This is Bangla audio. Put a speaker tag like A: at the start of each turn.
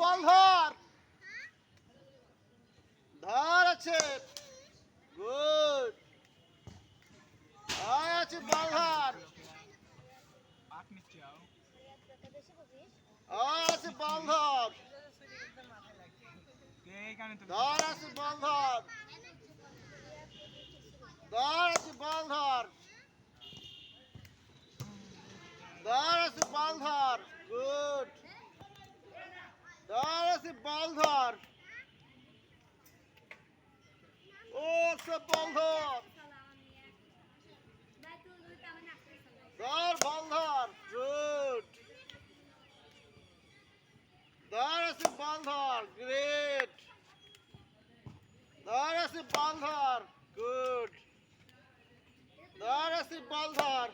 A: বল ধর
B: ধর আছে। গুড।
A: আয় আছে বল ধর
B: আয় আছে বল
A: ধর ধর আছে বল ধর ধর আছে বল ধর ধর আছে বল ধর আছে, বল ধর। ও আছে বল ধর। ধর, বল ধর। গুড। ধর আছে, বল ধর। গ্রেট। ধর আছে, বল ধর। গুড। ধর আছে, বল ধর।